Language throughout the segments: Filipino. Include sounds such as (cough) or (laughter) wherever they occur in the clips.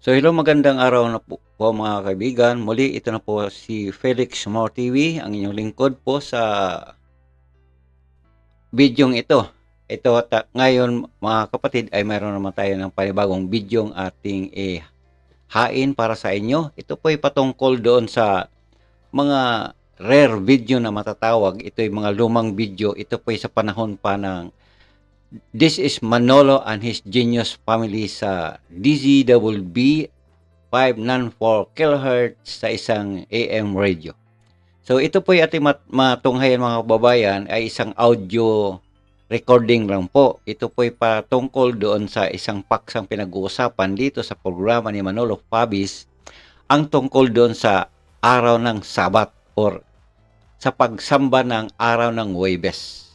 So hello, magandang araw na po, po mga kaibigan. Muli ito na po si Felix More TV, ang inyong lingkod po sa bidyong ito. Ito ta- ngayon mga kapatid ay mayroon naman tayo ng panibagong bidyong ating eh, hain para sa inyo. Ito po ay patungkol doon sa mga rare video na matatawag. Ito ay mga lumang video. Ito po ay sa panahon pa ng This is Manolo and his genius family sa DZWB 594 kHz sa isang AM radio. So ito po yung ating mat- matunghayan mga kababayan ay isang audio recording lang po. Ito po ay patungkol doon sa isang paksang pinag-uusapan dito sa programa ni Manolo Fabis ang tungkol doon sa araw ng Sabat or sa pagsamba ng araw ng Huwebes.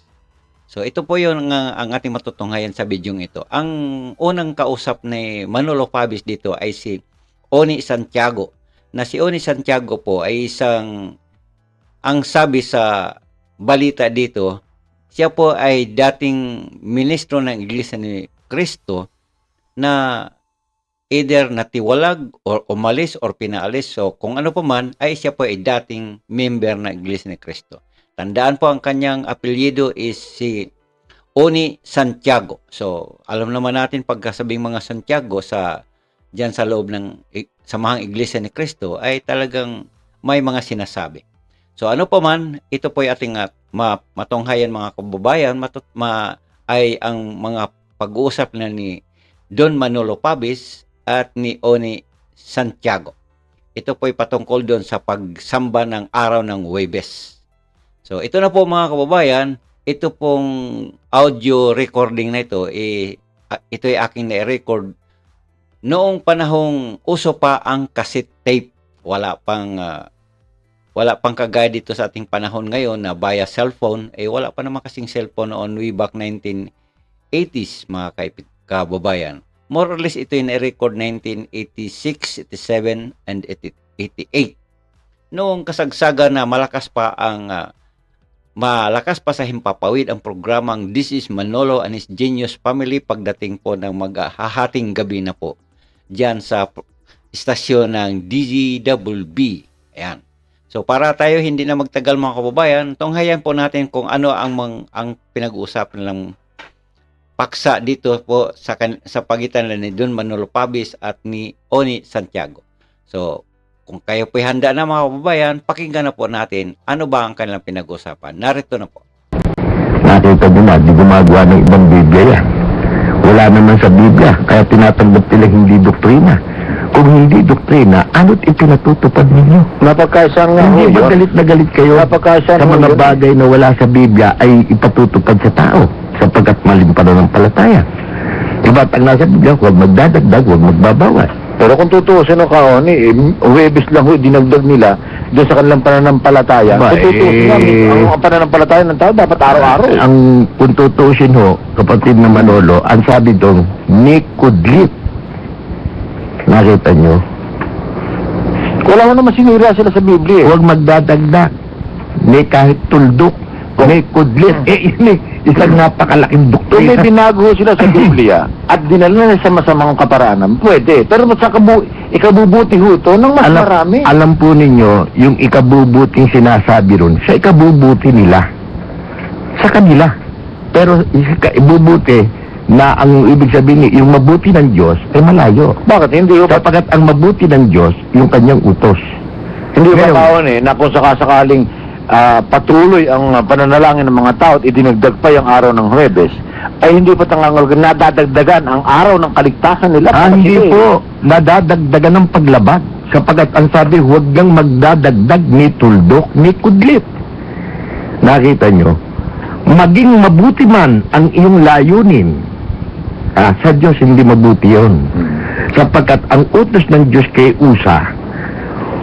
So ito po yung ang, ang ating matutunghayan sa bidyong ito. Ang unang kausap ni Manolo Fabis dito ay si Oni Santiago. Na si Oni Santiago po ay isang ang sabi sa balita dito, siya po ay dating ministro ng Iglesia ni Cristo na either natiwalag or umalis or pinaalis. So kung ano pa man ay siya po ay dating member ng Iglesia ni Cristo. Tandaan po ang kanyang apelyido is si Oni Santiago. So, alam naman natin pagkasabing mga Santiago sa diyan sa loob ng samahang iglesia ni Kristo ay talagang may mga sinasabi. So, ano pa man, ito po ay ating uh, ma- matunghayan mga kababayan, matut- ma- ay ang mga pag-uusap na ni Don Manolo Pabis at ni Oni Santiago. Ito po ay patungkol doon sa pagsamba ng araw ng Huwebes. So, ito na po mga kababayan, ito pong audio recording na ito, eh, ah, ito ay aking na-record noong panahong uso pa ang cassette tape. Wala pang ah, wala pang kagaya dito sa ating panahon ngayon na via cellphone, eh wala pa naman kasing cellphone noon way back 1980s mga kaipit, kababayan. More or less ito yung na-record 1986, 87, and 88. Noong kasagsagan na malakas pa ang ah, malakas pa sa himpapawid ang programang This is Manolo and his Genius Family pagdating po ng maghahating gabi na po diyan sa istasyon ng DZWB. Ayan. So para tayo hindi na magtagal mga kababayan, tunghayan po natin kung ano ang mang, ang pinag-uusapan ng paksa dito po sa sa pagitan ni Don Manolo Pabis at ni Oni Santiago. So kung kayo po'y handa na mga kababayan, pakinggan na po natin ano ba ang kanilang pinag-usapan. Narito na po. Nakita mo na, di gumagawa ng ibang Biblia yan. Wala naman sa Biblia, kaya tinatanggap nila hindi doktrina. Kung hindi doktrina, ano't ipinatutupad ninyo? Napagkasya nga ho Hindi ba yun? galit na galit kayo Napagkasya sa ho mga yun. bagay na wala sa Biblia ay ipatutupad sa tao sapagkat maling pananampalataya. Diba, ang nasa Biblia, huwag magdadagdag, huwag magbabawas. Pero kung tutuusin ng kaoni, eh, Huwebes lang ho, dinagdag nila doon sa kanilang pananampalataya. Ba, Kung tutuusin eh, nga, ang, ang pananampalataya ng tao dapat araw-araw. eh. Ang kung tutusin ho, kapatid na Manolo, ang sabi doon, Nikudlit. Nakita nyo? Wala mo naman sinira sila sa Biblia. eh. Huwag magdadagdag. May kahit tuldok. May kudlit. Eh, yun eh, isang napakalaking Kung may doktrina. binago sila sa Biblia at dinala na sa masamang kaparaanan, pwede. Pero sa kabu ikabubuti ho ito ng mas Alam, marami. alam po ninyo, yung ikabubuting sinasabi ron, sa ikabubuti nila. Sa kanila. Pero yung ikabubuti na ang ibig sabihin, yung mabuti ng Diyos ay malayo. Bakit? Hindi ho Sapagat ang mabuti ng Diyos, yung kanyang utos. hindi ho Ngayon- eh, na kung sakasakaling ah, patuloy ang pananalangin ng mga tao at idinagdag pa yung araw ng Huwebes, ay hindi pa tangangal nadadagdagan ang araw ng kaligtasan nila. Ah, hindi po. Nadadagdagan ng paglabag. Sapagat ang sabi, huwag kang magdadagdag ni tuldok ni kudlit. Nakita nyo? Maging mabuti man ang iyong layunin. Ah, sa Diyos hindi mabuti yon. Sapagkat ang utos ng Diyos kay Usa,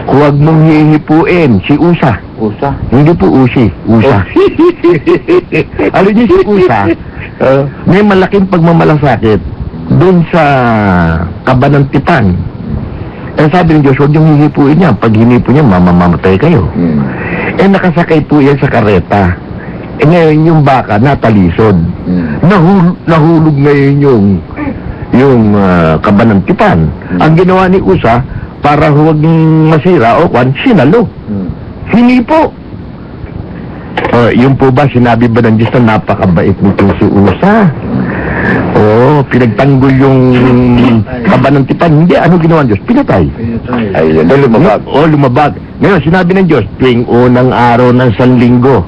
huwag mong hihipuin si Usa. Usa. Hindi po Usi, Usa. (laughs) Alam niyo si Usa, Ah, may malaking pagmamalasakit doon sa kabanantipan. Eh sabi ng Diyos, huwag niyong hihipuin niya. Pag hinipo niya, mamamamatay kayo. hmm. Eh nakasakay po yan sa kareta. Eh ngayon yung baka natalisod. Hmm. Nahul nahulog ngayon yung yung uh, kabanantipan. Ang ginawa ni USA, para huwag masira o kwan, sinalo. Hmm. Hindi po. Oh, yun po ba, sinabi ba ng Diyos na napakabait nito si USA? Oo, pinagtanggol yung kabanantipan. Hindi, ano ginawa ng Diyos? Pinatay. Ay, yun, lumabag. Oo, lumabag. Ngayon, sinabi ng Diyos, tuwing unang araw ng sanlinggo,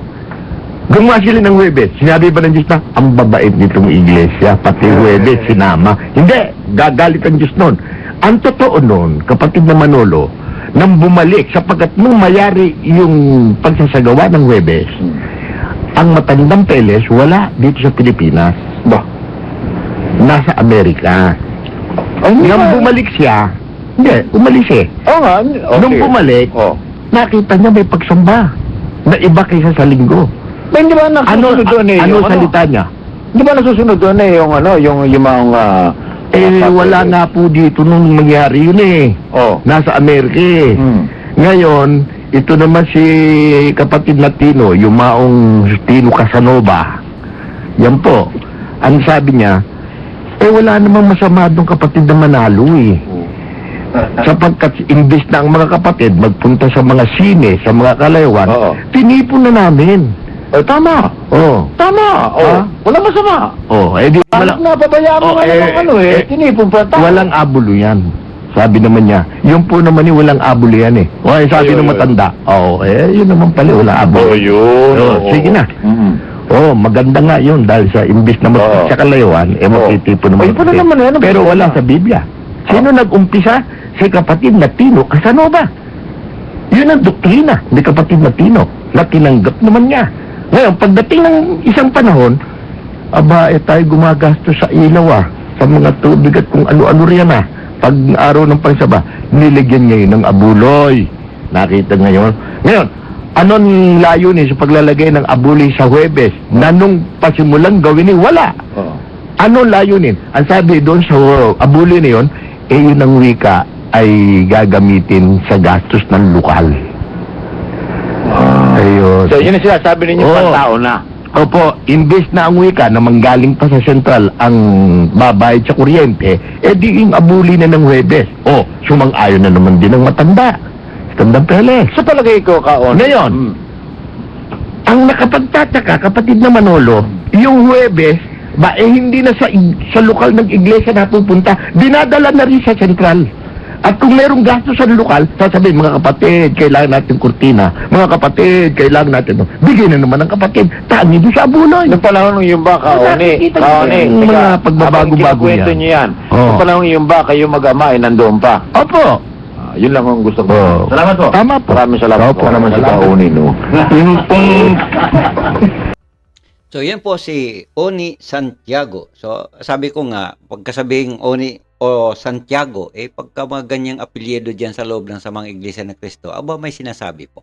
gumawa sila ng Huwebes. Sinabi ba ng Diyos na, ang babait nitong iglesia, pati Huwebes, sinama. Hindi, gagalit ang Diyos noon. Ang totoo noon, kapatid na Manolo, nang bumalik, sapagkat nung mayari yung pagsasagawa ng Huwebes, ang matandang Peles, wala dito sa Pilipinas. Ba? Nasa Amerika. Hindi Nang ba- bumalik siya, hindi, umalis eh. Oo nga. Oh, Nung bumalik, Oh. nakita niya may pagsamba na iba kaysa sa linggo. Ba, hindi ba Ano, nasusunod doon eh? ano yung salita niya? Di ba nasusunod doon eh yung ano, yung yung mga Eh, wala nga po dito nung mangyari yun eh. Oh. Nasa Amerika eh. Hmm. Ngayon, ito naman si kapatid na Tino, yung maong Tino Casanova. Yan po. Ang sabi niya, eh wala namang masama doon kapatid na manalo eh. Sapagkat imbis na ang mga kapatid magpunta sa mga sine, sa mga kalaywan, Oo. tinipon na namin. Eh, tama. Oh. Tama. Oh. Ah? Wala masama. Oh, eh di Bakit wala, na pabayaan mo Oh, nga eh, ng ano eh? eh, Tinipon pa tayo. walang abulo yan. Sabi naman niya, yung po naman ni walang abulo yan eh. O, eh, sabi Ay, ng matanda, oo, eh, yun naman pala, walang abulo. Oh, yun. Oh, sige na. Mm. Oo, maganda nga yun dahil sa imbis na Oo. magpunta sa kalayuan, eh Oo. magtitipon naman. Ay, pala kapatid. naman, ano ba Pero yun? wala sa Biblia. Sino nag-umpisa? Si kapatid na Tino Casanova. Yun ang doktrina ni kapatid na Tino na tinanggap naman niya. Ngayon, pagdating ng isang panahon, aba, eh tayo gumagastos sa ilaw ah, sa mga tubig at kung ano-ano riyan ah. Pag araw ng pagsaba, niligyan ngayon ng abuloy. Nakita ngayon. Ngayon, anong layunin sa paglalagay ng abuloy sa Huwebes na nung pasimulang gawin ni wala? Ano layunin? Ang sabi doon sa abuloy na yun, eh yun ang wika ay gagamitin sa gastos ng lokal. Ayun. So, yun ang sinasabi ninyo Oo. pantao na. Opo, imbes na ang wika na manggaling pa sa sentral ang babayad sa kuryente, eh di yung abuli na ng Huwebes. O, sumang-ayon na naman din ng matanda. Tandang Peles. Sa palagay ko, Kaon. Ngayon, Mm. Ang nakapagtataka, kapatid na Manolo, yung Huwebes, ba eh hindi na sa, ig- sa lokal ng iglesia napupunta, dinadala na rin sa sentral. At kung merong gasto sa lokal, sasabihin, mga kapatid, kailangan natin kurtina. Mga kapatid, kailangan natin... to." Bigyan na naman ng kapatid. Tangi doon sa abuloy. Nung panahon ng yung ba, yung teka, mga pagbabago-bago yan. niyo yan. Oo. Nung panahon ng yung ba, kayo mag-ama ay nandoon pa. Opo. Ah, yun lang ang gusto ko. Oo. Salamat po. Tama po. Maraming salamat Opo. po. naman si Salamat. Kaoni, no? (laughs) So, yan po si Oni Santiago. So, sabi ko nga, pagkasabing Oni o Santiago, eh, pagka mga ganyang apelyido dyan sa loob ng samang iglesia ng Kristo, aba may sinasabi po.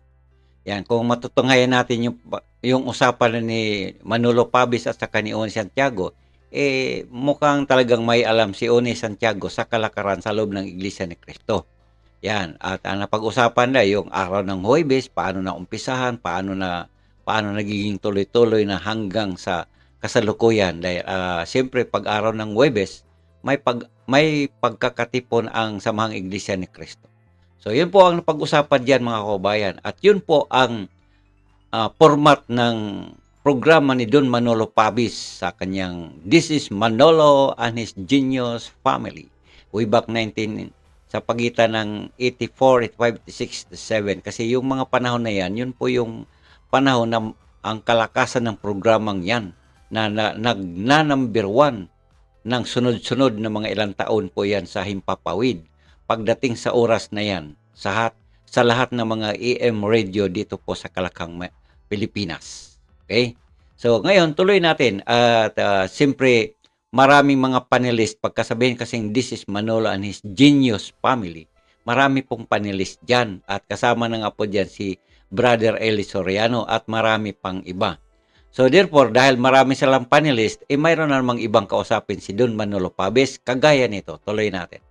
Yan, kung matutunghayan natin yung, yung usapan ni Manolo Pabis at saka ni Oni Santiago, eh, mukhang talagang may alam si Oni Santiago sa kalakaran sa loob ng iglesia ni Kristo. Yan, at ang napag-usapan na yung araw ng Huwebes, paano na umpisahan, paano na paano nagiging tuloy-tuloy na hanggang sa kasalukuyan dahil ah, siyempre pag araw ng Huwebes may pag may pagkakatipon ang samahang iglesia ni Kristo. So yun po ang pag-usapan diyan mga kabayan at yun po ang ah, format ng programa ni Don Manolo Pabis sa kanyang This is Manolo and his Genius Family way back 19 sa pagitan ng 84, 85, 86, 7 kasi yung mga panahon na yan yun po yung panahon na ang kalakasan ng programang yan na, na nagna number one ng sunod-sunod na mga ilang taon po yan sa Himpapawid pagdating sa oras na yan sa, hat, sa lahat ng mga AM radio dito po sa Kalakang Pilipinas. Okay? So ngayon tuloy natin at uh, siyempre maraming mga panelist pagkasabihin kasing this is Manolo and his genius family. Marami pong panelist dyan at kasama na nga po dyan si Brother Eli Soriano at marami pang iba. So therefore, dahil marami silang panelist, eh mayroon na namang ibang kausapin si Don Manolo Pabes, kagaya nito. Tuloy natin.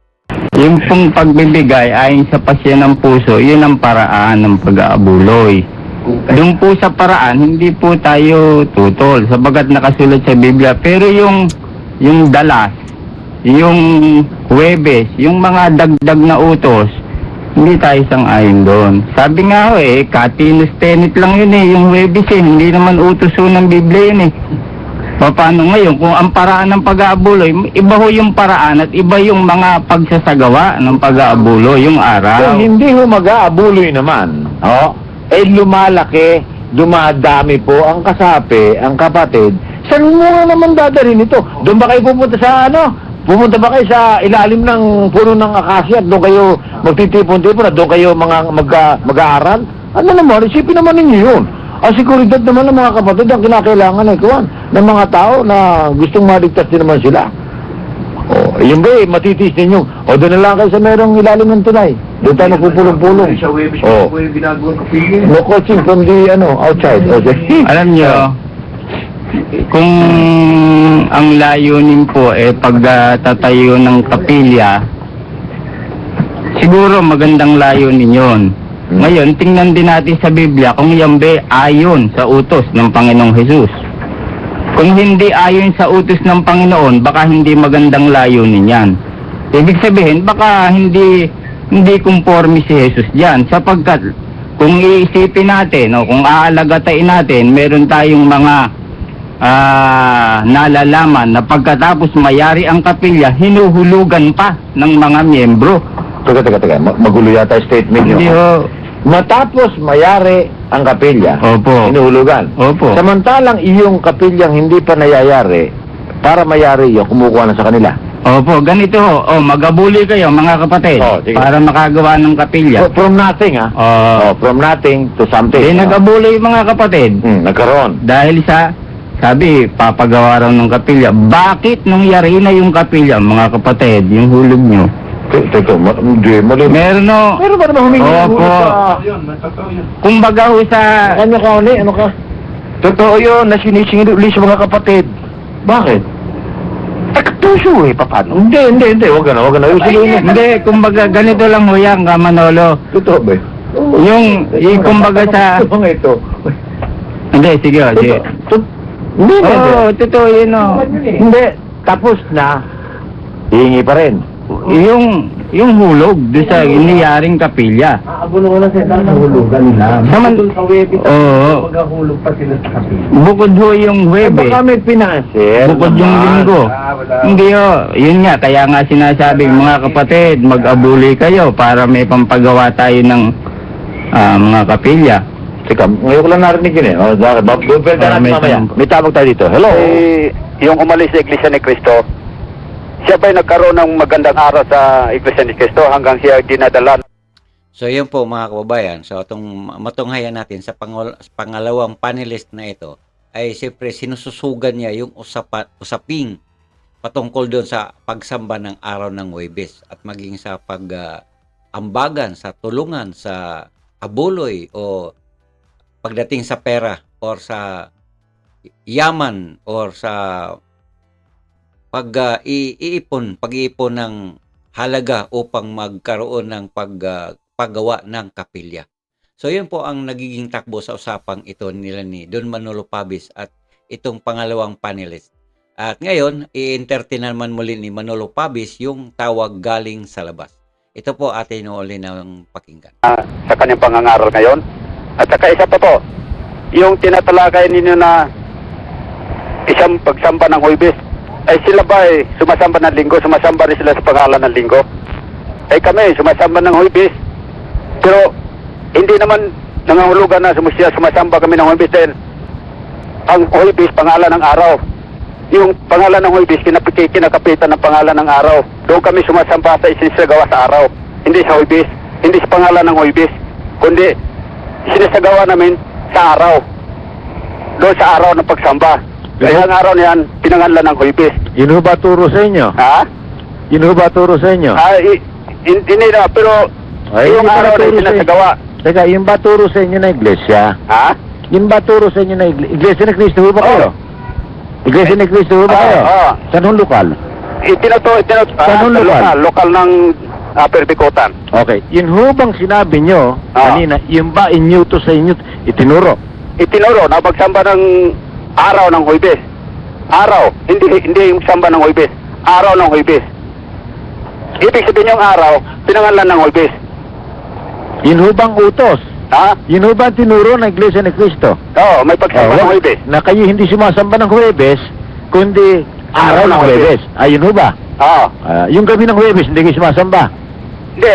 Yung pong pagbibigay ayon sa pasya ng puso, yun ang paraan ng pag-aabuloy. Doon po sa paraan, hindi po tayo tutol, sabagat nakasulat sa Biblia. Pero yung, yung dalas, yung Webes, yung mga dagdag na utos, hindi tayo sang-ayon doon. Sabi nga ho eh, Katinus Tenet lang yun eh, yung Webes eh, hindi naman utos ng Biblia yun eh. Paano ngayon, kung ang paraan ng pag-aabuloy, iba ho yung paraan at iba yung mga pagsasagawa ng pag-aabuloy, yung araw. Kung hindi ho mag-aabuloy naman, oh, eh lumalaki, dumadami po ang kasapi, ang kapatid, saan mo naman dadalhin ito? Doon ba kayo pupunta sa ano? Pupunta ba kayo sa ilalim ng puno ng akasya at doon kayo magtitipon-tipon at doon kayo mga magka, mag-aaral? Ano naman, isipin naman ninyo yun. Ang seguridad naman ng mga kapatid ang kinakailangan ay kuwan ng mga tao na gustong maligtas din naman sila. O, yun ba eh, matitiis ninyo. O, doon na lang kayo sa merong ilalim ng tulay. Doon tayo magpupulong-pulong. O, no coaching from the, ano, outside. Okay. Alam nyo, (laughs) kung ang layunin po eh pagtatayo ng kapilya, siguro magandang layunin yun. Ngayon, tingnan din natin sa Biblia kung yan ba ayon sa utos ng Panginoong Jesus. Kung hindi ayon sa utos ng Panginoon, baka hindi magandang layunin yan. Ibig sabihin, baka hindi hindi conforme si Jesus diyan sapagkat kung iisipin natin o kung aalagatain natin, meron tayong mga ah, nalalaman na pagkatapos mayari ang kapilya, hinuhulugan pa ng mga miyembro. Teka, teka, teka. Ma- Magulo yata yung statement nyo. Hindi ho. Matapos mayari ang kapilya, Opo. inuhulugan. Opo. Samantalang iyong kapilyang hindi pa nayayari, para mayari yun, kumukuha na sa kanila. Opo, ganito ho. Oh, magabuli kayo mga kapatid Oh, sige. para makagawa ng kapilya. Fro- From nothing, ha? Oh, Oh, from nothing to something. eh, nagabuli mga kapatid. Hmm, nagkaroon. Dahil sa, sabi, papagawa raw ng kapilya. Bakit nangyari na yung kapilya, mga kapatid, yung hulog nyo? Te- Teka, ma- hindi, mali. Meron no, Pero ba naman humingi ng Opo. hulog sa... kumbaga ho sa, Ano ka uli? Ano ka? Totoo yun, na sinisingil uli sa mga kapatid. Bakit? Taktuso eh, paano? Hindi, hindi, hindi. Huwag ka na, huwag ka na. Hindi, kumbaga ganito lang ho yan, Kamanolo. Totoo ba? Yung, yung kumbaga sa, Ito mga ito. hindi, sige, ho, sige. Hindi, hindi. Oo, totoo yun oh. o. Hindi. Tapos na. Hihingi pa rin. Yung, yung hulog doon sa iniyaring kapilya. Aabulo ko na sila sa hulugan lang. Saman, oo, Maghahulog pa sila sa kapila. bukod ho yung Eh, Webe. baka may pinansil. Bukod yung linggo. Hindi ho, yun nga, kaya nga sinasabi, mga kapatid, mag-abuli kayo para may pampagawa tayo ng ah, mga kapilya. Teka, ngayon ko lang narinig yun eh. O, bakit? Bob, Google Ah, na natin may mamaya. tawag tayo dito. Hello? Eh, yung umalis sa Iglesia ni Cristo, siya ba'y nagkaroon ng magandang araw sa Iglesia ni Cristo hanggang siya ay dinadala So yun po mga kababayan. So itong matunghayan natin sa pangol- pangalawang panelist na ito ay siyempre sinususugan niya yung usapa, usaping patungkol doon sa pagsamba ng araw ng Huwebes at maging sa pag ah, ambagan, sa tulungan, sa abuloy o pagdating sa pera or sa yaman or sa pag i- iipon, pag-iipon ng halaga upang magkaroon ng pag, ah, paggawa ng kapilya. So yun po ang nagiging takbo sa usapang ito nila ni Don Manolo Pabis at itong pangalawang panelist. At ngayon, i-entertain naman muli ni Manolo Pabis yung tawag galing sa labas. Ito po atin uli ng pakinggan. sa kanyang pangangaral ngayon. At saka isa pa po, yung tinatalakay ninyo na isang pagsamba ng Huwebes, ay sila ba ay sumasamba ng linggo? Sumasamba rin sila sa pangalan ng linggo? Ay kami, sumasamba ng Huwebes. Pero hindi naman nangangulugan na sumusya, sumasamba kami ng Huwebes dahil ang Huwebes, pangalan ng araw. Yung pangalan ng Huwebes, kinapiki, kinakapitan ng pangalan ng araw. Doon kami sumasamba sa isinsagawa sa araw. Hindi sa Huwebes, hindi sa pangalan ng Huwebes, kundi sinisagawa namin sa araw. Doon sa araw ng pagsamba. Kaya ang araw niyan, pinangalan ng Huwebes. Yun ho ba turo sa inyo? Ha? Yun ho ba turo sa inyo? Ah, i- in- hindi na, pero Ay, yung hindi araw pala na turo sa sinasagawa. Teka, yun ba turo sa inyo na iglesia? Ha? Yun ba turo sa inyo na iglesia? Iglesia ni Cristo ho ba kayo? Iglesia ni Cristo ho ba Oo, kayo? oo. Saan ho lokal? Itinato, itinato, ah, Saan sa lugar? lokal, lokal ng ah, Perbikutan. Okay. Yun ho bang sinabi nyo Ah. kanina, yun ba inyuto sa inyo, itinuro? Itinuro na pagsamba ng araw ng Huwebes. Araw, hindi hindi yung samba ng Huwebes. Araw ng Huwebes. ibig sabihin yung araw, pinangalan ng Huwebes. Yun ho bang utos? Ha? Yun ho ba tinuro ng Iglesia ni Cristo? Oo, may pagsamba ng Oh, Huwebes. na kayo hindi sumasamba ng Huwebes, kundi araw ng Huwebes. Ayun ho ba? Oo. Ah, yung gabi ng Huwebes, hindi kayo sumasamba. Hindi,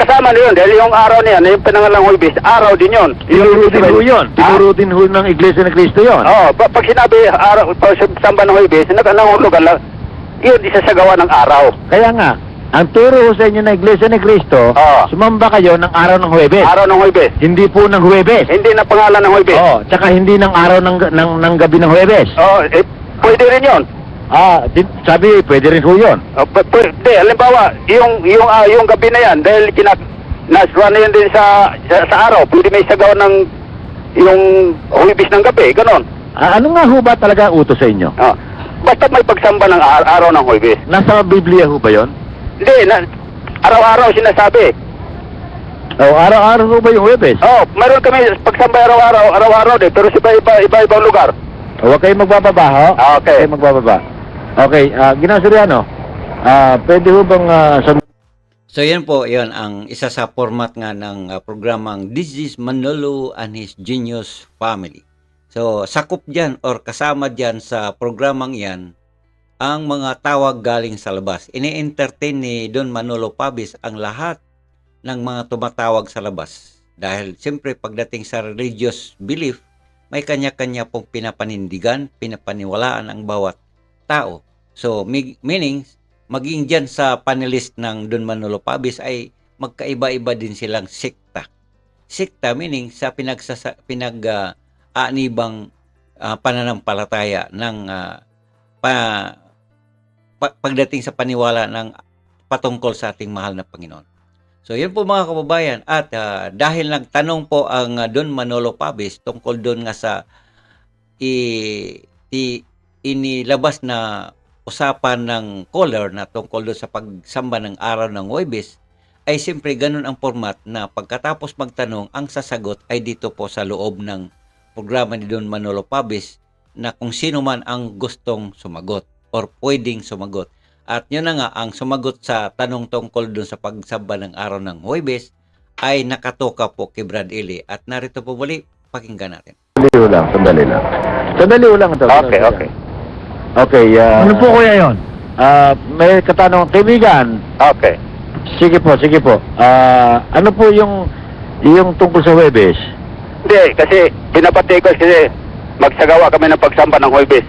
kasama na yun dahil yung araw na yan, yung pinangalan ng Huwebes, araw din yun. Tinuro din ho yun. Tinuro din ho ng Iglesia ni Cristo yun. Oo, pa- pag sinabi araw, pag samba ng nag nangulugan lang, yun isa sa gawa ng araw. Kaya nga, ang turo ho sa inyo ng Iglesia ni Cristo, Oo. sumamba kayo ng araw ng Huwebes. Araw ng Huwebes. Hindi po ng Huwebes. Hindi na pangalan ng Huwebes. Oo, tsaka hindi ng araw ng, ng, ng gabi ng Huwebes. Oo, eh, pwede rin yun. Ah, di, sabi, pwede rin ho yun. Uh, pwede, halimbawa, yung, yung, ah, yung gabi na yan, dahil kinak, nasra na yun din sa, sa, sa araw, pwede may sagaw ng yung huwibis ng gabi, ganon. Ah, ano nga ho ba talaga utos sa inyo? Ah, basta may pagsamba ng ar- araw ng huwibis. Nasa Biblia ho ba yun? Hindi, na, araw-araw sinasabi. O, araw-araw ho ba yung Huwebes? Oh, mayroon kami pagsamba araw-araw, araw-araw din, pero sa iba-iba, iba-ibang lugar. O, huwag kayong magbababa, ho? Ah, Huwag kayong magbababa. Okay, ah, Ginasuriano, ah, pwede ho bang ah, sa So yan po, yan ang isa sa format nga ng uh, programang This is Manolo and his Genius Family. So sakop dyan or kasama dyan sa programang yan ang mga tawag galing sa labas. Ini-entertain ni Don Manolo Pabis ang lahat ng mga tumatawag sa labas. Dahil siyempre pagdating sa religious belief, may kanya-kanya pong pinapanindigan, pinapaniwalaan ang bawat tao. So, meaning, maging dyan sa panelist ng Don Manolo Pabis ay magkaiba-iba din silang sekta. Sekta meaning sa pinagsasa, pinag aanibang ah, pananampalataya ng ah, pa, pa- pagdating sa paniwala ng patungkol sa ating mahal na Panginoon. So yun po mga kababayan at ah, dahil nagtanong po ang ah, Don Manolo Pabis tungkol doon nga sa i, i inilabas na usapan ng caller na tungkol doon sa pagsamba ng araw ng Huwebes, ay siyempre ganun ang format na pagkatapos magtanong, ang sasagot ay dito po sa loob ng programa ni Don Manolo Pabis na kung sino man ang gustong sumagot or pwedeng sumagot. At yun na nga, ang sumagot sa tanong tungkol doon sa pagsamba ng araw ng Huwebes ay nakatoka po kay Brad Ili. At narito po muli, pakinggan natin. Sandali lang, sandali lang. Sandali lang. ito. Okay, okay. Okay, ah, Ano po kuya yon? ah, may katanong, kaibigan, Okay. sige po, sige po. Ah, ano po yung yung tungkol sa Huwebes? Hindi, kasi pinapatay ko kasi magsagawa kami ng pagsamba ng Huwebes.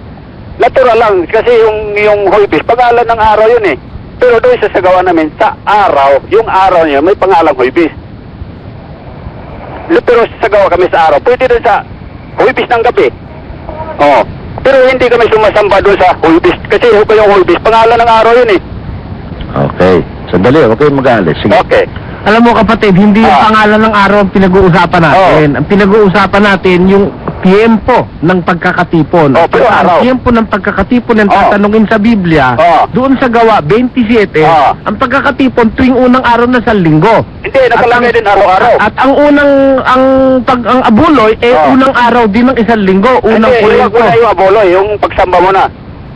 Natural lang, kasi yung, yung Huwebes, pangalan ng araw yun eh. Pero doon sa sagawa namin, sa araw, yung araw niya, may pangalang Huwebes. Pero sagawa kami sa araw, pwede doon sa Huwebes ng gabi. Oo. Pero hindi kami sumasamba doon sa Huwebes, kasi yung yung Huwebes, pangalan ng araw yun eh. Okay, sandali, huwag kayong mag-aalis. Sige. Okay. Alam mo kapatid, hindi yung Ah. pangalan ng araw ang pinag-uusapan natin. Ang pinag-uusapan natin yung tiempo ng pagkakatipon. Oh, pero ang araw. tiempo ng pagkakatipon ng Oh. tatanungin sa Biblia, Oh. doon sa gawa 27, Oh. ang pagkakatipon tuwing unang araw na sa linggo. Hindi, nakalagay din araw-araw. At ang unang ang pag ang abuloy eh Oh. unang araw din ng isang linggo, unang Hindi, iwag mo na yung aboloy, yung pagsamba mo na.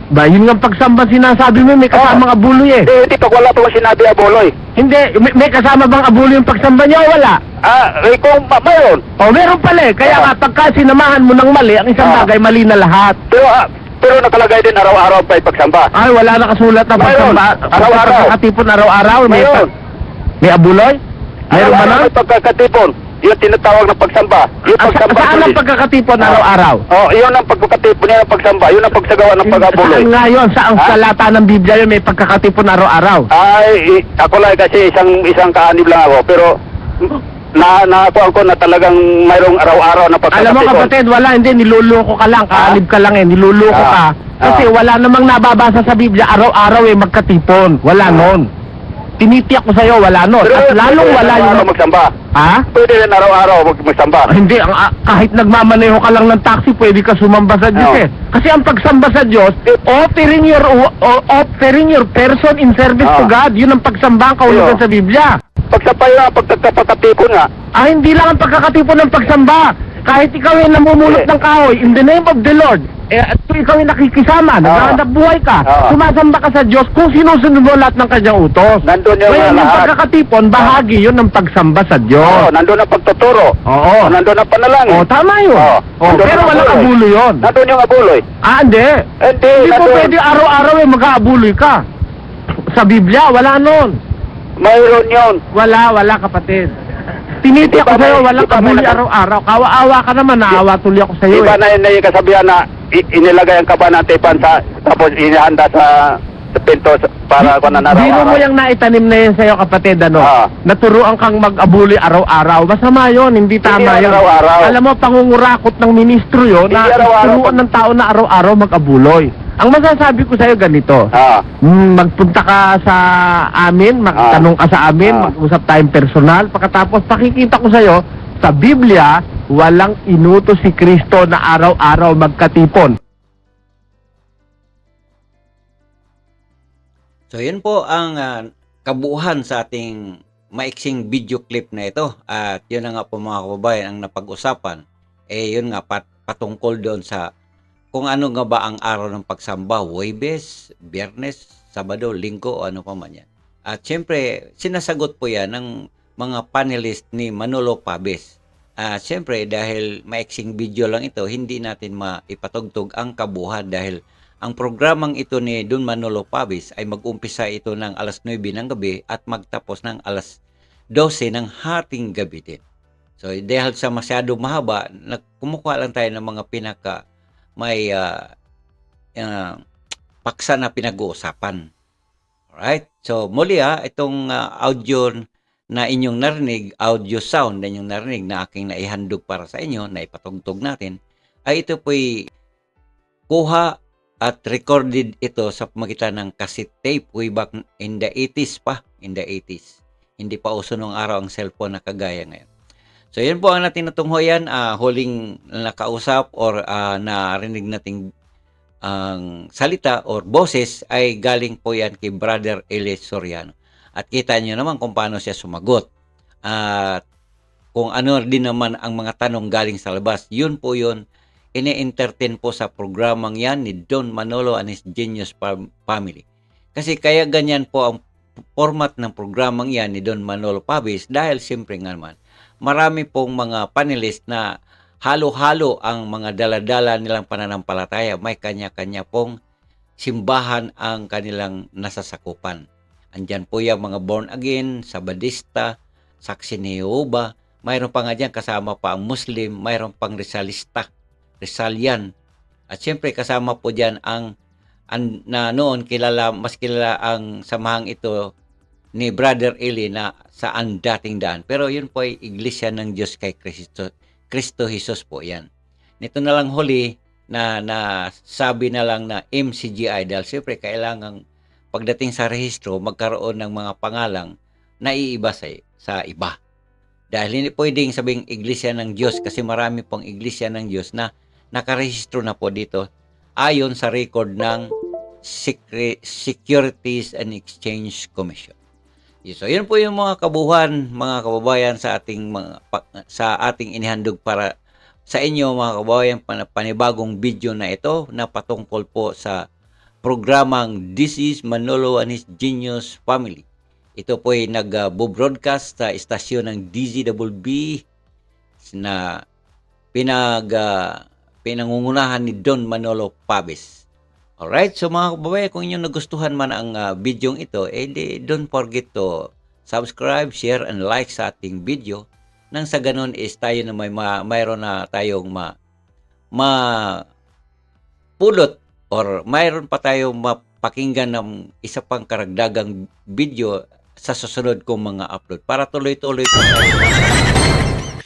Ba, yun nga pagsamba sinasabi mo may kasamang abuloy eh. Hindi, hindi, pag wala pa sinabi aboloy. Hindi, may, may kasama bang abuloy yung pagsamba niya o wala? Ah, eh, kung ma- mayroon. O meron pala eh. Kaya nga pagka sinamahan mo ng mali, ang isang Ah. bagay mali na lahat. Pero, ah, pero nakalagay din araw-araw pa pagsamba. Ay, wala nakasulat na Mayroon. pagsamba. Araw-araw. Pagkakatipon araw-araw. May, Mayroon. may abuloy? Meron ba Araw-araw may pagkakatipon. Yung tinatawag na pagsamba. Yung Ah, sa- pagsamba. saan ang pagkakatipon araw-araw? Oh, yun ang pagkakatipon niya ng pagsamba. Yun ang pagsagawa ng pag-abuloy. Saan nga yun? Sa ang Ha? salata ng Biblia yun may pagkakatipon araw-araw. Ay, i- ako lang kasi isang isang kaanib lang ako. Pero, na nakuha ko na talagang mayroong araw-araw na pagkakatipon. Alam mo kapatid, wala hindi, niluloko ka lang, kaalib ka lang eh, niluloko Ah. ka. Kasi Ah. wala namang nababasa sa Biblia, araw-araw eh magkatipon. Wala Ah. nun. Tinitiyak ko sa'yo, wala nun. Pero At lalong wala yung... araw-araw magsamba. Ha? Pwede rin araw-araw mag- magsamba. Ah, Hindi, ang, ah, kahit nagmamaneho ka lang ng taxi, pwede ka sumamba sa Diyos Oo. eh. Kasi ang pagsamba sa Diyos, offering your offering your person in service to Oo. God. Yun ang pagsamba ang kahulugan Oo. sa Biblia. Pagsapay nga, pagkakapatipon nga. Ah, hindi lang ang pagkakatipon ng pagsamba. Kahit ikaw ay namumulot ng kahoy, in the name of the Lord, eh, at kung ikaw ay nakikisama, naghahanap buhay ka, Oo. sumasamba ka sa Diyos, kung sinusunod mo lahat ng kanyang utos. Nandun yung Ngayon, yung lahat. pagkakatipon, bahagi yun ng pagsamba sa Oo, Diyos. nandun ang pagtuturo. Oo. Oh, nandun ang panalangin. Oh, tama yun. Oo. Oh, Nandun pero ang walang abuloy. abulo yun. Nandun yung abuloy. Ah, hindi. Hindi, Hindi po nandun. pwede araw-araw eh mag-aabuloy ka. Sa Biblia, wala nun. Mayroon yun. Wala, wala kapatid. Tiniti ako sa'yo, walang naka- araw-araw. Kawa-awa ka naman, naawa tuloy ako sa'yo Iba eh. na yun na yung kasabihan na inilagay ang kaba ng tipan sa, tapos inihanda sa, sa pinto para ko na Biro mo naraw-araw. yung naitanim na yun sa'yo kapatid, ano? Ah. Naturuan kang mag-abuloy araw-araw. Masama yun, hindi tama Hindi yun. araw-araw. Alam mo, pangungurakot ng ministro yun na turuan ng tao na araw-araw mag-abuloy. Ang masasabi ko sa'yo ganito, Ah, Hmm, magpunta ka sa amin, magtanong ka sa amin, Ah. mag-usap tayong personal. Pagkatapos pakikita ko sa'yo, sa Biblia, walang inuto si Kristo na araw-araw magkatipon. So yun po ang ah, kabuuhan sa ating maiksing video clip na ito. At yun na nga po mga kababayan ang napag-usapan. Eh yun nga pat patungkol doon sa kung ano nga ba ang araw ng pagsamba, Huwebes, Biyernes, Sabado, Linggo o ano pa man yan. At syempre, sinasagot po yan ng mga panelist ni Manolo Pabes. At syempre, dahil maiksing video lang ito, hindi natin maipatugtog ang kabuhan dahil ang programang ito ni Don Manolo Pabis ay mag-umpisa ito ng alas 9 ng gabi at magtapos ng alas 12 ng hating gabi din. So dahil sa masyado mahaba, kumukuha lang tayo ng mga pinaka may ah, ah, paksa na pinag-uusapan. Alright? So muli ha, itong ah, audio na inyong narinig, audio sound na inyong narinig na aking naihandog para sa inyo, na ipatugtog natin, ay ito po'y kuha at recorded ito sa pamagitan ng cassette tape way back in the 80s pa, in the 80s. Hindi pa uso nung araw ang cellphone na kagaya ngayon. So yun po ang natin natunghoyan, ah, huling nakausap or ah, narinig nating ang salita or boses ay galing po yan kay Brother Elias Soriano. At kita nyo naman kung paano siya sumagot. At kung ano din naman ang mga tanong galing sa labas. Yun po yun ini-entertain po sa programang yan ni Don Manolo and his Genius Fam- Family. Kasi kaya ganyan po ang format ng programang yan ni Don Manolo Pabis dahil siyempre nga naman, marami pong mga panelist na halo-halo ang mga daladala nilang pananampalataya. May kanya-kanya pong simbahan ang kanilang nasasakupan. Andyan po yung mga born again, Sabadista, Saksi ni Jehovah, mayroon pa nga dyan kasama pa ang Muslim, mayroon pang Rizalista, Rizalian. At siyempre kasama po dyan ang, ang na noon kilala, mas kilala ang samahang ito ni Brother Eli na saan dating daan. Pero yun po ay Iglesia ng Diyos kay Kristo, Kristo Jesus po yan. Nito na lang huli na, na sabi na lang na MCGI dahil siyempre kailangan pagdating sa rehistro magkaroon ng mga pangalang na iiba sa, sa iba. Dahil hindi pwedeng sabing iglesia ng Diyos kasi marami pong iglesia ng Diyos na nakarehistro na po dito ayon sa record ng Securities and Exchange Commission. So, yun po yung mga kabuhan, mga kababayan sa ating mga sa ating inihandog para sa inyo mga kababayan pan- panibagong video na ito na patungkol po sa programang This is Manolo and his Genius Family. Ito po ay nag-broadcast sa istasyon ng DZWB na pinag ah, pinangungunahan ni Don Manolo Pabes. Alright, so mga kababayan, kung inyong nagustuhan man ang ah, video ito, eh di, don't forget to subscribe, share, and like sa ating video. Nang sa ganun is tayo na may ma, mayroon na tayong ma, ma pulot or mayroon pa tayong mapakinggan ng isa pang karagdagang video sa susunod kong mga upload para tuloy-tuloy po tayo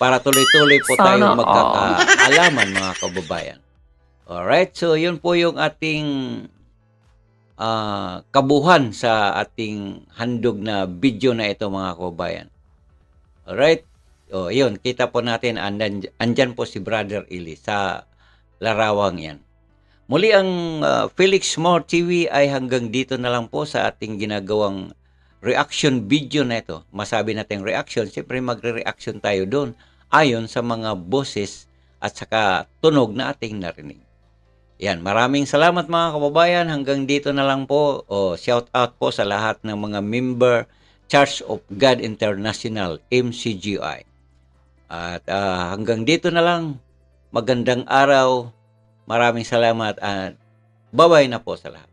para tuloy-tuloy po tayo magkakaalaman mga kababayan. Alright, so yun po yung ating ah, kabuhan sa ating handog na video na ito mga kababayan. Alright, o yun, kita po natin andan, andyan po si Brother Ili sa larawang yan. Muli ang ah, Felix More TV ay hanggang dito na lang po sa ating ginagawang reaction video na ito. Masabi natin reaction, siyempre magre-reaction tayo doon ayon sa mga boses at saka tunog na ating narinig. Yan, maraming salamat mga kababayan. Hanggang dito na lang po. O, shout out po sa lahat ng mga member Church of God International, MCGI. At ah, hanggang dito na lang. Magandang araw. Maraming salamat at bye-bye na po sa lahat.